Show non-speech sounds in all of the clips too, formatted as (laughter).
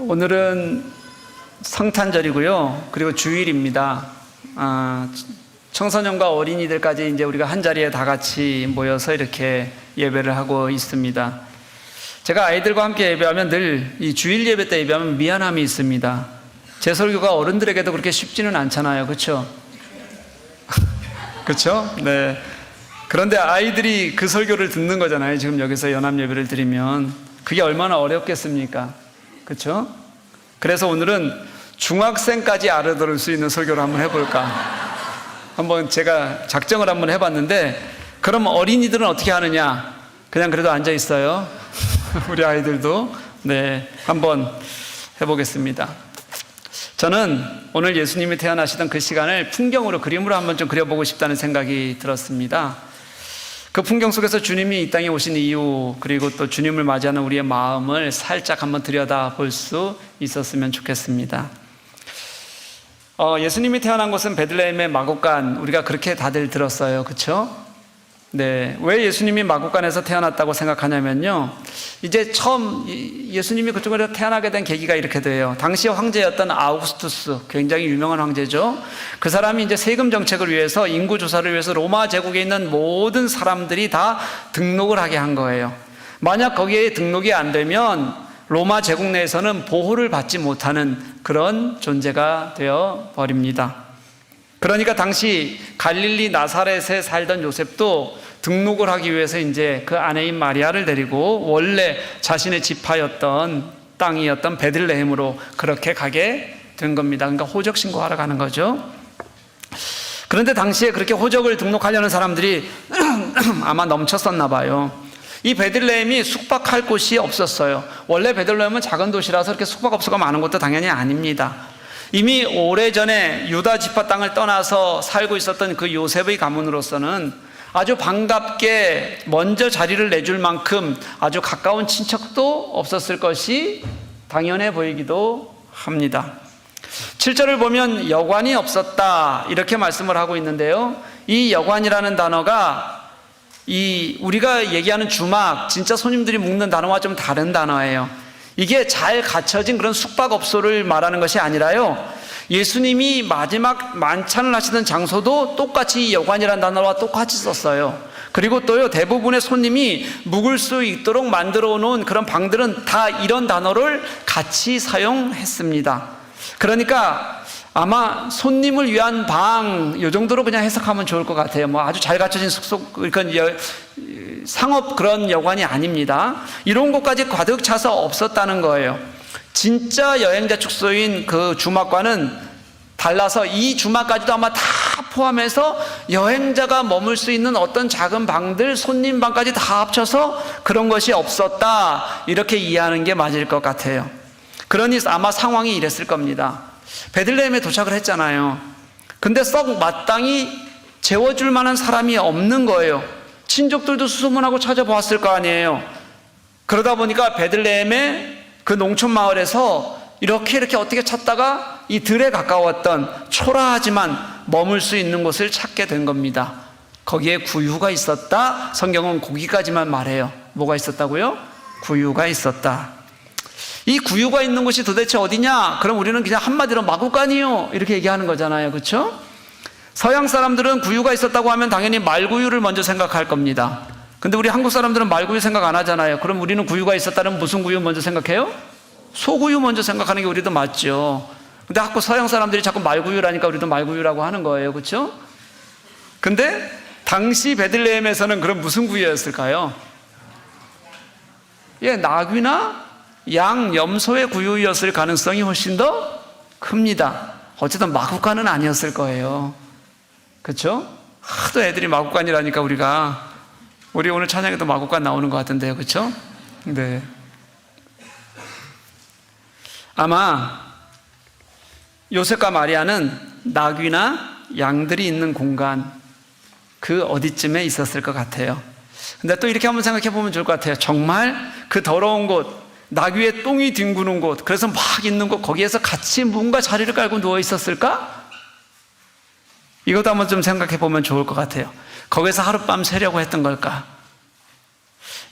오늘은 성탄절이고요. 그리고 주일입니다. 아, 청소년과 어린이들까지 이제 우리가 한 자리에 다 같이 모여서 이렇게 예배를 하고 있습니다. 제가 아이들과 함께 예배하면 늘 이 주일 예배 때 예배하면 미안함이 있습니다. 제 설교가 어른들에게도 그렇게 쉽지는 않잖아요. 그렇죠? (laughs) 그렇죠? 네. 그런데 아이들이 그 설교를 듣는 거잖아요. 지금 여기서 연합 예배를 드리면 그게 얼마나 어렵겠습니까? 그렇죠? 그래서 오늘은 중학생까지 알아들을 수 있는 설교를 한번 해볼까? 한번 제가 작정을 한번 해봤는데 그럼 어린이들은 어떻게 하느냐? 그냥 그래도 앉아 있어요. (laughs) 우리 아이들도 네 한번 해보겠습니다. 저는 오늘 예수님이 태어나시던 그 시간을 풍경으로 그림으로 한번 좀 그려보고 싶다는 생각이 들었습니다. 그 풍경 속에서 주님이 이 땅에 오신 이유 그리고 또 주님을 맞이하는 우리의 마음을 살짝 한번 들여다 볼 수 있었으면 좋겠습니다. 어, 예수님이 태어난 곳은 베들레헴의 마곡간 우리가 그렇게 다들 들었어요, 그렇죠? 네, 왜 예수님이 마곡간에서 태어났다고 생각하냐면요. 이제 처음 예수님이 그쪽으로 태어나게 된 계기가 이렇게 돼요. 당시 황제였던 아우구스투스, 굉장히 유명한 황제죠. 그 사람이 이제 세금 정책을 위해서 인구 조사를 위해서 로마 제국에 있는 모든 사람들이 다 등록을 하게 한 거예요. 만약 거기에 등록이 안 되면 로마 제국 내에서는 보호를 받지 못하는 그런 존재가 되어 버립니다. 그러니까 당시 갈릴리 나사렛에 살던 요셉도 등록을 하기 위해서 이제 그 아내인 마리아를 데리고 원래 자신의 지파였던 땅이었던 베들레헴으로 그렇게 가게 된 겁니다. 그러니까 호적 신고하러 가는 거죠. 그런데 당시에 그렇게 호적을 등록하려는 사람들이 (clears throat) 아마 넘쳤었나 봐요. 이 베들레헴이 숙박할 곳이 없었어요. 원래 베들레헴은 작은 도시라서 이렇게 숙박업소가 많은 것도 당연히 아닙니다. 이미 오래전에 유다 지파 땅을 떠나서 살고 있었던 그 요셉의 가문으로서는 아주 반갑게 먼저 자리를 내줄 만큼 아주 가까운 친척도 없었을 것이 당연해 보이기도 합니다. 7절을 보면 여관이 없었다 이렇게 말씀을 하고 있는데요. 이 여관이라는 단어가 이 우리가 얘기하는 주막 진짜 손님들이 묵는 단어와 좀 다른 단어예요. 이게 잘 갖춰진 그런 숙박업소를 말하는 것이 아니라요. 예수님이 마지막 만찬을 하시던 장소도 똑같이 여관이라는 단어와 똑같이 썼어요. 그리고 또요, 대부분의 손님이 묵을 수 있도록 만들어 놓은 그런 방들은 다 이런 단어를 같이 사용했습니다. 그러니까 아마 손님을 위한 방, 요 정도로 그냥 해석하면 좋을 것 같아요. 뭐 아주 잘 갖춰진 숙소, 그러니까 상업 그런 여관이 아닙니다. 이런 곳까지 가득 차서 없었다는 거예요. 진짜 여행자 축소인 그 주막과는 달라서 이 주막까지도 아마 다 포함해서 여행자가 머물 수 있는 어떤 작은 방들, 손님 방까지 다 합쳐서 그런 것이 없었다. 이렇게 이해하는 게 맞을 것 같아요. 그러니 아마 상황이 이랬을 겁니다. 베들레헴에 도착을 했잖아요. 근데 썩 마땅히 재워줄 만한 사람이 없는 거예요. 친족들도 수소문하고 찾아보았을 거 아니에요. 그러다 보니까 베들레헴의 그 농촌 마을에서 이렇게 이렇게 어떻게 찾다가 이 들에 가까웠던 초라하지만 머물 수 있는 곳을 찾게 된 겁니다. 거기에 구유가 있었다. 성경은 거기까지만 말해요. 뭐가 있었다고요? 구유가 있었다. 이 구유가 있는 곳이 도대체 어디냐? 그럼 우리는 그냥 한마디로 마구간이요. 이렇게 얘기하는 거잖아요. 그렇죠? 서양 사람들은 구유가 있었다고 하면 당연히 말구유를 먼저 생각할 겁니다. 근데 우리 한국 사람들은 말구유 생각 안 하잖아요. 그럼 우리는 구유가 있었다면 무슨 구유 먼저 생각해요? 소구유 먼저 생각하는 게 우리도 맞죠. 근데 자꾸 서양 사람들이 자꾸 말구유라니까 우리도 말구유라고 하는 거예요. 그렇죠? 근데 당시 베들레헴에서는 그럼 무슨 구유였을까요? 예, 나귀나 양, 염소의 구유였을 가능성이 훨씬 더 큽니다. 어쨌든 마구간은 아니었을 거예요. 그렇죠? 하도 애들이 마구간이라니까 우리가 우리 오늘 찬양에도 마구간 나오는 것 같은데요. 그렇죠? 네. 아마 요셉과 마리아는 나귀나 양들이 있는 공간 그 어디쯤에 있었을 것 같아요. 근데 또 이렇게 한번 생각해 보면 좋을 것 같아요. 정말 그 더러운 곳, 나귀의 똥이 뒹구는 곳, 그래서 막 있는 곳, 거기에서 같이 뭔가 자리를 깔고 누워 있었을까? 이것도 한번 좀 생각해 보면 좋을 것 같아요. 거기서 하룻밤 새려고 했던 걸까?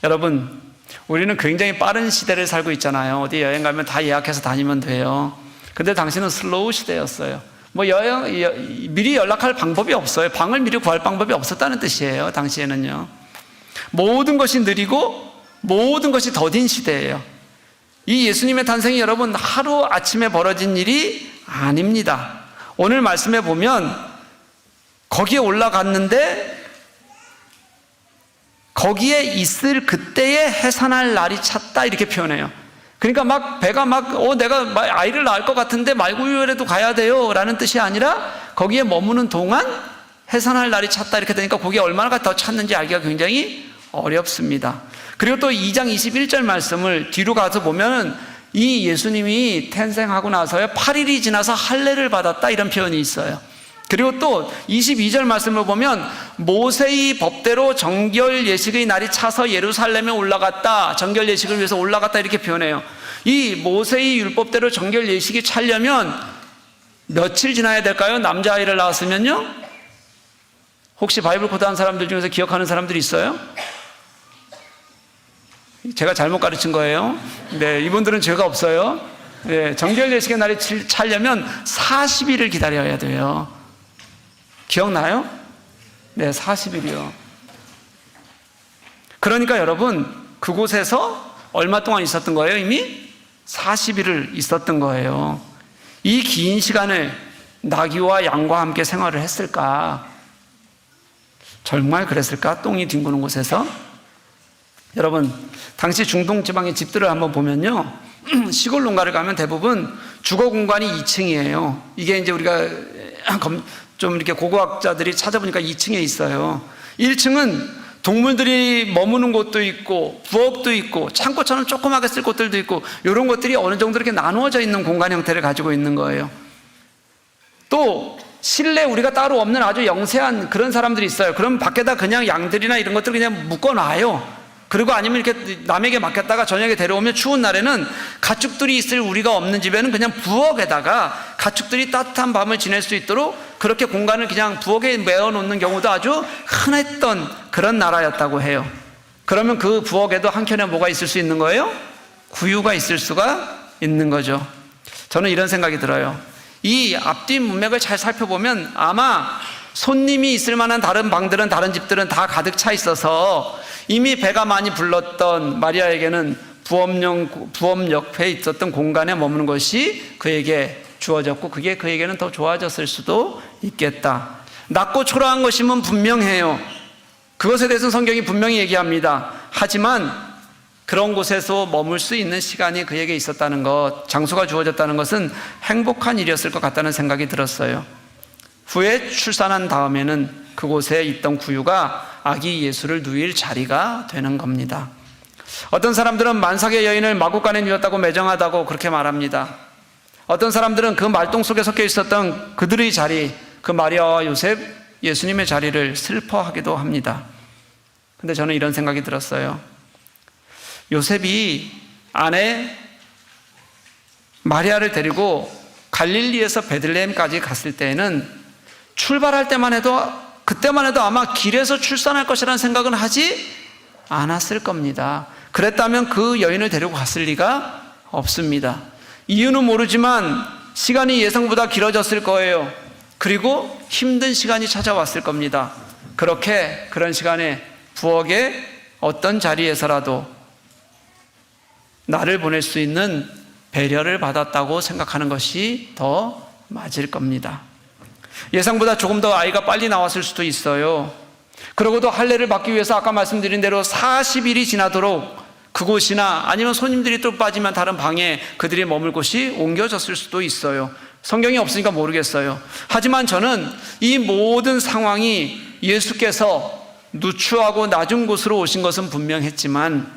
여러분, 우리는 굉장히 빠른 시대를 살고 있잖아요. 어디 여행 가면 다 예약해서 다니면 돼요. 근데 당신은 슬로우 시대였어요. 뭐 여행, 여- 미리 연락할 방법이 없어요. 방을 미리 구할 방법이 없었다는 뜻이에요. 당시에는요. 모든 것이 느리고 모든 것이 더딘 시대예요. 이 예수님의 탄생이 여러분 하루 아침에 벌어진 일이 아닙니다. 오늘 말씀에 보면 거기에 올라갔는데 거기에 있을 그때에 해산할 날이 찼다 이렇게 표현해요. 그러니까 막 배가 막 어 내가 마- 아이를 낳을 것 같은데 말구유에라도 가야 돼요 라는 뜻이 아니라 거기에 머무는 동안 해산할 날이 찼다 이렇게 되니까 거기에 얼마나 더 찼는지 알기가 굉장히 어렵습니다. 그리고 또 2장 21절 말씀을 뒤로 가서 보면은 이 예수님이 탄생하고 나서야 8일이 지나서 할례를 받았다 이런 표현이 있어요. 그리고 또 22절 말씀을 보면 모세의 법대로 정결 예식의 날이 차서 예루살렘에 올라갔다. 정결 예식을 위해서 올라갔다 이렇게 표현해요. 이 모세의 율법대로 정결 예식이 차려면 며칠 지나야 될까요? 남자아이를 낳았으면요? 혹시 바이블 코드 한 사람들 중에서 기억하는 사람들이 있어요? 제가 잘못 가르친 거예요. 네, 이분들은 죄가 없어요. 네, 정결 예식의 날이 치- 차려면 40일을 기다려야 돼요. 기억나요? 네, 40일이요. 그러니까 여러분, 그곳에서 얼마 동안 있었던 거예요, 이미? 40일을 있었던 거예요. 이 긴 시간을 나귀와 양과 함께 생활을 했을까? 정말 그랬을까? 똥이 뒹구는 곳에서? 여러분, 당시 중동 지방의 집들을 한번 보면요. (clears throat) 시골 농가를 가면 대부분 주거 공간이 2층이에요. 이게 이제 우리가 (clears throat) 검- 좀 이렇게 고고학자들이 찾아보니까 2층에 있어요. 1층은 동물들이 머무는 곳도 있고 부엌도 있고 창고처럼 조그맣게 쓸 곳들도 있고 이런 것들이 어느 정도 이렇게 나누어져 있는 공간 형태를 가지고 있는 거예요. 또 실내 우리가 따로 없는 아주 영세한 그런 사람들이 있어요. 그럼 밖에다 그냥 양들이나 이런 것들을 그냥 묶어놔요. 그리고 아니면 이렇게 남에게 맡겼다가 저녁에 데려오면 추운 날에는 가축들이 있을 우리가 없는 집에는 그냥 부엌에다가 가축들이 따뜻한 밤을 지낼 수 있도록 그렇게 공간을 그냥 부엌에 메어 놓는 경우도 아주 흔했던 그런 나라였다고 해요. 그러면 그 부엌에도 한켠에 뭐가 있을 수 있는 거예요? 구유가 있을 수가 있는 거죠. 저는 이런 생각이 들어요. 이 앞뒤 문맥을 잘 살펴보면 아마 손님이 있을 만한 다른 방들은 다른 집들은 다 가득 차 있어서 이미 배가 많이 불렀던 마리아에게는 부엄역, 부엄 옆에 있었던 공간에 머무는 것이 그에게 주어졌고 그게 그에게는 더 좋아졌을 수도 있겠다. 낮고 초라한 것이면 분명해요. 그것에 대해서 성경이 분명히 얘기합니다. 하지만 그런 곳에서 머물 수 있는 시간이 그에게 있었다는 것, 장소가 주어졌다는 것은 행복한 일이었을 것 같다는 생각이 들었어요. 후에 출산한 다음에는 그곳에 있던 구유가 아기 예수를 누일 자리가 되는 겁니다. 어떤 사람들은 만삭의 여인을 마구간에 누였다고 매정하다고 그렇게 말합니다. 어떤 사람들은 그 말똥 속에 섞여 있었던 그들의 자리, 그 마리아와 요셉, 예수님의 자리를 슬퍼하기도 합니다. 근데 저는 이런 생각이 들었어요. 요셉이 아내 마리아를 데리고 갈릴리에서 베들레헴까지 갔을 때에는 출발할 때만 해도 그때만 해도 아마 길에서 출산할 것이라는 생각은 하지 않았을 겁니다. 그랬다면 그 여인을 데리고 갔을 리가 없습니다. 이유는 모르지만 시간이 예상보다 길어졌을 거예요. 그리고 힘든 시간이 찾아왔을 겁니다. 그렇게 그런 시간에 부엌의 어떤 자리에서라도 나를 보낼 수 있는 배려를 받았다고 생각하는 것이 더 맞을 겁니다. 예상보다 조금 더 아이가 빨리 나왔을 수도 있어요. 그러고도 할례를 받기 위해서 아까 말씀드린 대로 40일이 지나도록 그곳이나 아니면 손님들이 또 빠지면 다른 방에 그들이 머물 곳이 옮겨졌을 수도 있어요. 성경이 없으니까 모르겠어요. 하지만 저는 이 모든 상황이 예수께서 누추하고 낮은 곳으로 오신 것은 분명했지만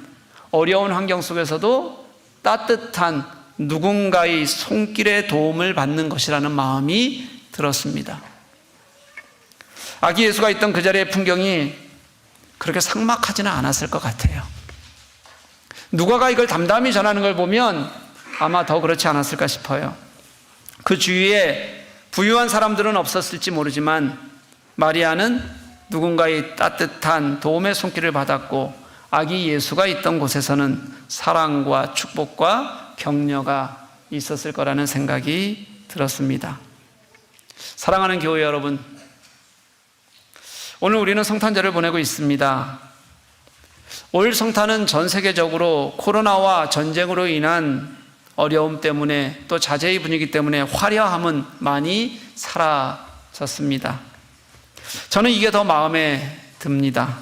어려운 환경 속에서도 따뜻한 누군가의 손길의 도움을 받는 것이라는 마음이 들었습니다. 아기 예수가 있던 그 자리의 풍경이 그렇게 삭막하지는 않았을 것 같아요. 누가가 이걸 담담히 전하는 걸 보면 아마 더 그렇지 않았을까 싶어요. 그 주위에 부유한 사람들은 없었을지 모르지만 마리아는 누군가의 따뜻한 도움의 손길을 받았고 아기 예수가 있던 곳에서는 사랑과 축복과 격려가 있었을 거라는 생각이 들었습니다. 사랑하는 교회 여러분, 오늘 우리는 성탄절을 보내고 있습니다. 올 성탄은 전 세계적으로 코로나와 전쟁으로 인한 어려움 때문에 또 자제의 분위기 때문에 화려함은 많이 사라졌습니다. 저는 이게 더 마음에 듭니다.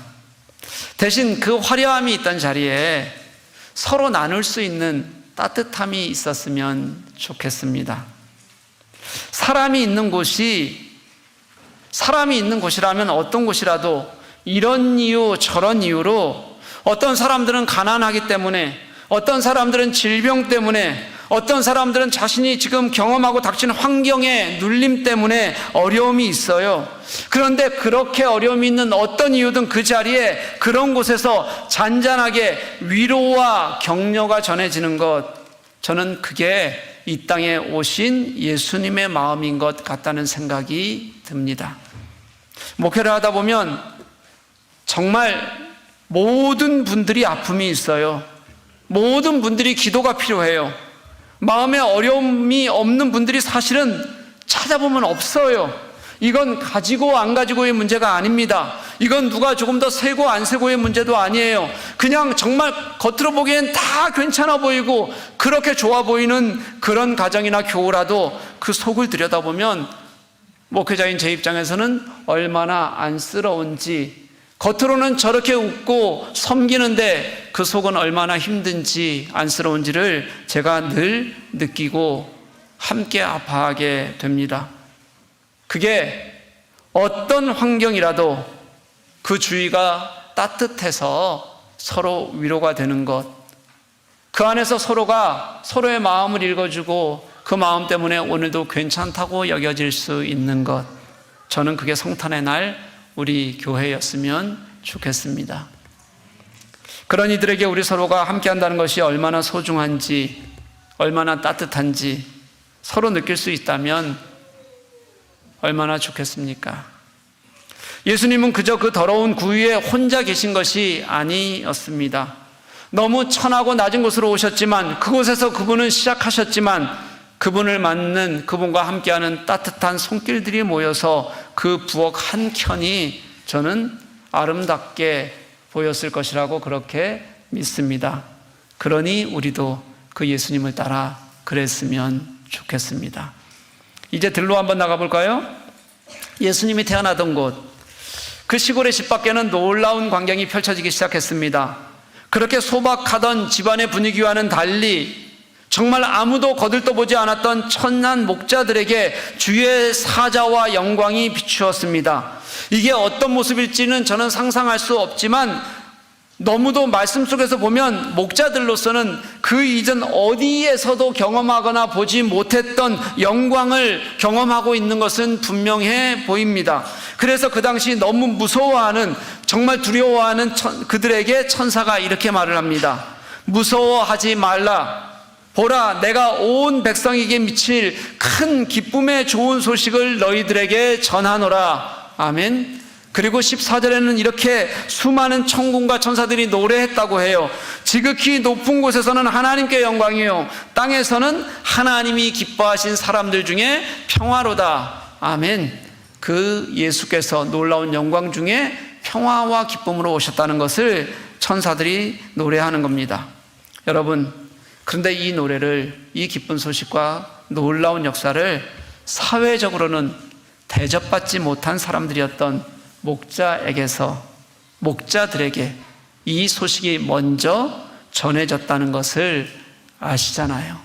대신 그 화려함이 있던 자리에 서로 나눌 수 있는 따뜻함이 있었으면 좋겠습니다. 사람이 있는 곳이 사람이 있는 곳이라면 어떤 곳이라도 이런 이유 저런 이유로 어떤 사람들은 가난하기 때문에 어떤 사람들은 질병 때문에 어떤 사람들은 자신이 지금 경험하고 닥친 환경의 눌림 때문에 어려움이 있어요. 그런데 그렇게 어려움이 있는 어떤 이유든 그 자리에 그런 곳에서 잔잔하게 위로와 격려가 전해지는 것, 저는 그게 이 땅에 오신 예수님의 마음인 것 같다는 생각이 듭니다. 목회를 하다 보면 정말 모든 분들이 아픔이 있어요. 모든 분들이 기도가 필요해요. 마음에 어려움이 없는 분들이 사실은 찾아보면 없어요. 이건 가지고 안 가지고의 문제가 아닙니다. 이건 누가 조금 더 세고 안 세고의 문제도 아니에요. 그냥 정말 겉으로 보기엔 다 괜찮아 보이고 그렇게 좋아 보이는 그런 가정이나 교우라도 그 속을 들여다보면 목회자인 제 입장에서는 얼마나 안쓰러운지 겉으로는 저렇게 웃고 섬기는데 그 속은 얼마나 힘든지 안쓰러운지를 제가 늘 느끼고 함께 아파하게 됩니다. 그게 어떤 환경이라도 그 주위가 따뜻해서 서로 위로가 되는 것. 그 안에서 서로가 서로의 마음을 읽어주고 그 마음 때문에 오늘도 괜찮다고 여겨질 수 있는 것. 저는 그게 성탄의 날 우리 교회였으면 좋겠습니다. 그런 이들에게 우리 서로가 함께 한다는 것이 얼마나 소중한지, 얼마나 따뜻한지 서로 느낄 수 있다면 얼마나 좋겠습니까? 예수님은 그저 그 더러운 구유에 혼자 계신 것이 아니었습니다. 너무 천하고 낮은 곳으로 오셨지만 그곳에서 그분은 시작하셨지만 그분을 맞는 그분과 함께하는 따뜻한 손길들이 모여서 그 부엌 한 켠이 저는 아름답게 보였을 것이라고 그렇게 믿습니다. 그러니 우리도 그 예수님을 따라 그랬으면 좋겠습니다. 이제 들로 한번 나가볼까요? 예수님이 태어나던 곳, 그 시골의 집 밖에는 놀라운 광경이 펼쳐지기 시작했습니다. 그렇게 소박하던 집안의 분위기와는 달리 정말 아무도 거들떠보지 않았던 천난 목자들에게 주의 사자와 영광이 비추었습니다. 이게 어떤 모습일지는 저는 상상할 수 없지만 너무도 말씀 속에서 보면 목자들로서는 그 이전 어디에서도 경험하거나 보지 못했던 영광을 경험하고 있는 것은 분명해 보입니다. 그래서 그 당시 너무 무서워하는 정말 두려워하는 천, 그들에게 천사가 이렇게 말을 합니다. 무서워하지 말라. 보라, 내가 온 백성에게 미칠 큰 기쁨의 좋은 소식을 너희들에게 전하노라. 아멘. 그리고 14절에는 이렇게 수많은 천군과 천사들이 노래했다고 해요. 지극히 높은 곳에서는 하나님께 영광이요. 땅에서는 하나님이 기뻐하신 사람들 중에 평화로다. 아멘. 그 예수께서 놀라운 영광 중에 평화와 기쁨으로 오셨다는 것을 천사들이 노래하는 겁니다. 여러분, 그런데 이 노래를, 이 기쁜 소식과 놀라운 역사를 사회적으로는 대접받지 못한 사람들이었던 목자에게서 목자들에게 이 소식이 먼저 전해졌다는 것을 아시잖아요.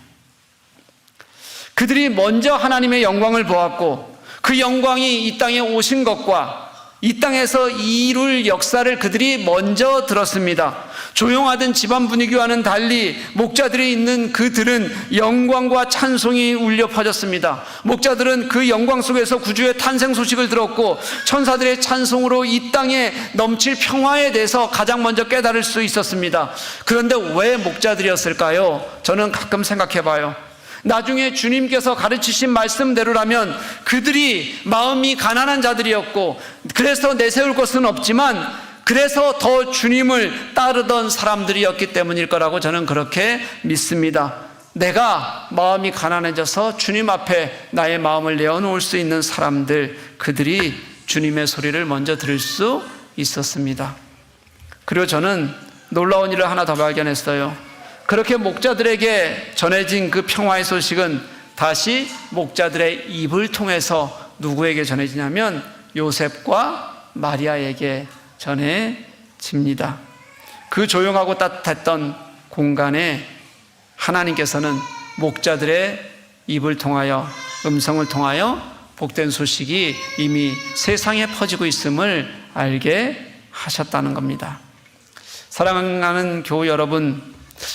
그들이 먼저 하나님의 영광을 보았고 그 영광이 이 땅에 오신 것과 이 땅에서 이룰 역사를 그들이 먼저 들었습니다. 조용하던 집안 분위기와는 달리 목자들이 있는 그들은 영광과 찬송이 울려 퍼졌습니다. 목자들은 그 영광 속에서 구주의 탄생 소식을 들었고 천사들의 찬송으로 이 땅에 넘칠 평화에 대해서 가장 먼저 깨달을 수 있었습니다. 그런데 왜 목자들이었을까요? 저는 가끔 생각해 봐요. 나중에 주님께서 가르치신 말씀대로라면 그들이 마음이 가난한 자들이었고 그래서 내세울 것은 없지만 그래서 더 주님을 따르던 사람들이었기 때문일 거라고 저는 그렇게 믿습니다. 내가 마음이 가난해져서 주님 앞에 나의 마음을 내어놓을 수 있는 사람들, 그들이 주님의 소리를 먼저 들을 수 있었습니다. 그리고 저는 놀라운 일을 하나 더 발견했어요. 그렇게 목자들에게 전해진 그 평화의 소식은 다시 목자들의 입을 통해서 누구에게 전해지냐면 요셉과 마리아에게 전해집니다. 그 조용하고 따뜻했던 공간에 하나님께서는 목자들의 입을 통하여 음성을 통하여 복된 소식이 이미 세상에 퍼지고 있음을 알게 하셨다는 겁니다. 사랑하는 교우 여러분,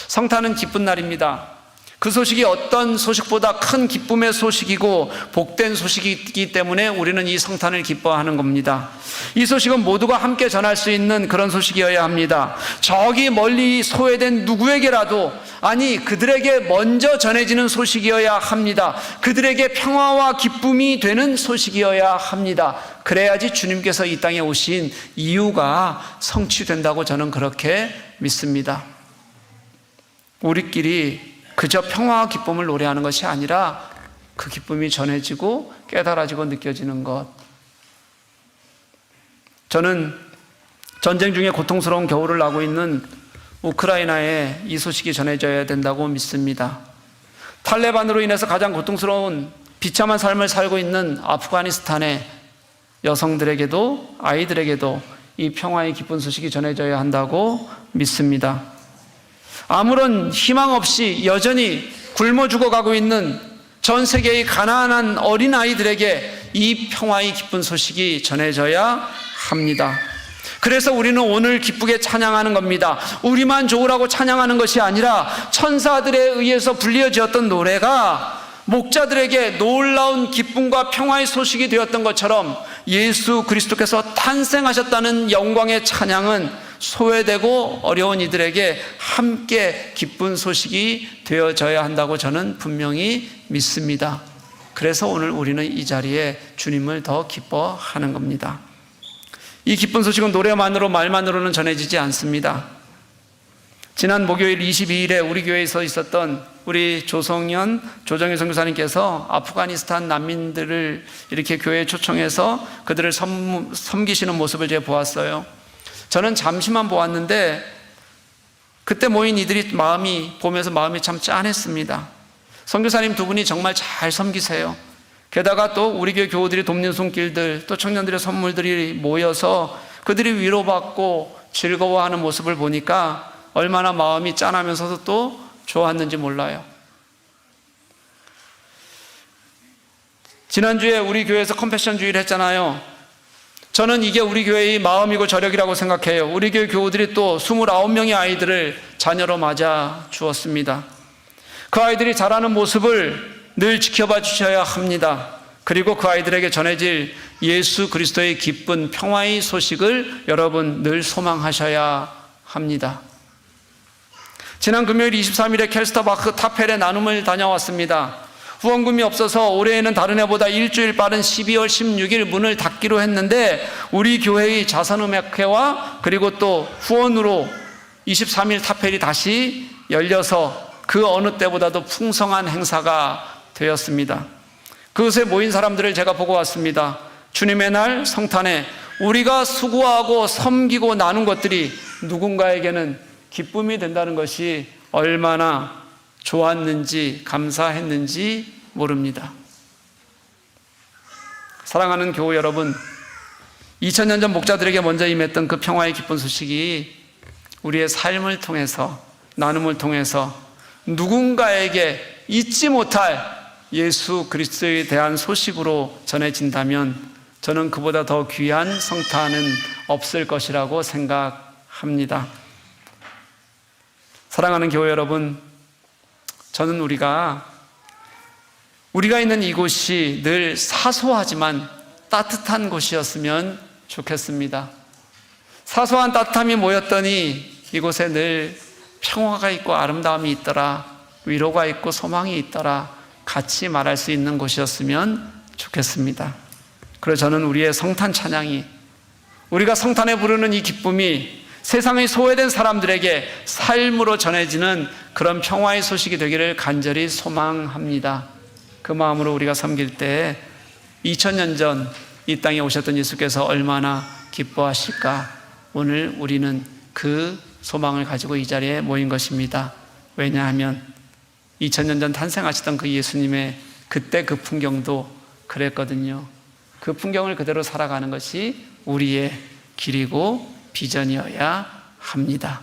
성탄은 기쁜 날입니다. 그 소식이 어떤 소식보다 큰 기쁨의 소식이고 복된 소식이기 때문에 우리는 이 성탄을 기뻐하는 겁니다. 이 소식은 모두가 함께 전할 수 있는 그런 소식이어야 합니다. 저기 멀리 소외된 누구에게라도 아니 그들에게 먼저 전해지는 소식이어야 합니다. 그들에게 평화와 기쁨이 되는 소식이어야 합니다. 그래야지 주님께서 이 땅에 오신 이유가 성취된다고 저는 그렇게 믿습니다. 우리끼리 그저 평화와 기쁨을 노래하는 것이 아니라 그 기쁨이 전해지고 깨달아지고 느껴지는 것. 저는 전쟁 중에 고통스러운 겨울을 나고 있는 우크라이나에 이 소식이 전해져야 된다고 믿습니다. 탈레반으로 인해서 가장 고통스러운 비참한 삶을 살고 있는 아프가니스탄의 여성들에게도 아이들에게도 이 평화의 기쁜 소식이 전해져야 한다고 믿습니다. 아무런 희망 없이 여전히 굶어 죽어가고 있는 전 세계의 가난한 어린 아이들에게 이 평화의 기쁜 소식이 전해져야 합니다. 그래서 우리는 오늘 기쁘게 찬양하는 겁니다. 우리만 좋으라고 찬양하는 것이 아니라 천사들에 의해서 불리어지었던 노래가 목자들에게 놀라운 기쁨과 평화의 소식이 되었던 것처럼 예수 그리스도께서 탄생하셨다는 영광의 찬양은 소외되고 어려운 이들에게 함께 기쁜 소식이 되어져야 한다고 저는 분명히 믿습니다. 그래서 오늘 우리는 이 자리에 주님을 더 기뻐하는 겁니다. 이 기쁜 소식은 노래만으로 말만으로는 전해지지 않습니다. 지난 목요일 22일에 우리 교회에서 있었던 우리 조성현, 조정희 선교사님께서 아프가니스탄 난민들을 이렇게 교회에 초청해서 그들을 섬, 섬기시는 모습을 제가 보았어요. 저는 잠시만 보았는데 그때 모인 이들이 마음이 보면서 마음이 참 짠했습니다. 선교사님 두 분이 정말 잘 섬기세요. 게다가 또 우리 교회 교우들이 돕는 손길들 또 청년들의 선물들이 모여서 그들이 위로받고 즐거워하는 모습을 보니까 얼마나 마음이 짠하면서도 또 좋았는지 몰라요. 지난주에 우리 교회에서 컴패션 주의를 했잖아요. 저는 이게 우리 교회의 마음이고 저력이라고 생각해요. 우리 교회 교우들이 또 29명의 아이들을 자녀로 맞아 주었습니다. 그 아이들이 자라는 모습을 늘 지켜봐 주셔야 합니다. 그리고 그 아이들에게 전해질 예수 그리스도의 기쁜 평화의 소식을 여러분 늘 소망하셔야 합니다. 지난 금요일 23일에 켈스터바크 타펠에 나눔을 다녀왔습니다. 후원금이 없어서 올해에는 다른 해보다 일주일 빠른 12월 16일 문을 닫기로 했는데 우리 교회의 자선음악회와 그리고 또 후원으로 23일 타펠이 다시 열려서 그 어느 때보다도 풍성한 행사가 되었습니다. 그것에 모인 사람들을 제가 보고 왔습니다. 주님의 날 성탄에 우리가 수고하고 섬기고 나눈 것들이 누군가에게는 기쁨이 된다는 것이 얼마나 좋았는지 감사했는지 모릅니다. 사랑하는 교우 여러분, 2000년 전 목자들에게 먼저 임했던 그 평화의 기쁜 소식이 우리의 삶을 통해서 나눔을 통해서 누군가에게 잊지 못할 예수 그리스도에 대한 소식으로 전해진다면 저는 그보다 더 귀한 성탄은 없을 것이라고 생각합니다. 사랑하는 교회 여러분, 저는 우리가 우리가 있는 이곳이 늘 사소하지만 따뜻한 곳이었으면 좋겠습니다. 사소한 따뜻함이 모였더니 이곳에 늘 평화가 있고 아름다움이 있더라, 위로가 있고 소망이 있더라, 같이 말할 수 있는 곳이었으면 좋겠습니다. 그래서 저는 우리의 성탄 찬양이 우리가 성탄에 부르는 이 기쁨이 세상의 소외된 사람들에게 삶으로 전해지는 그런 평화의 소식이 되기를 간절히 소망합니다. 그 마음으로 우리가 섬길 때 2000년 전 이 땅에 오셨던 예수께서 얼마나 기뻐하실까? 오늘 우리는 그 소망을 가지고 이 자리에 모인 것입니다. 왜냐하면 2000년 전 탄생하시던 그 예수님의 그때 그 풍경도 그랬거든요. 그 풍경을 그대로 살아가는 것이 우리의 길이고 비전이어야 합니다.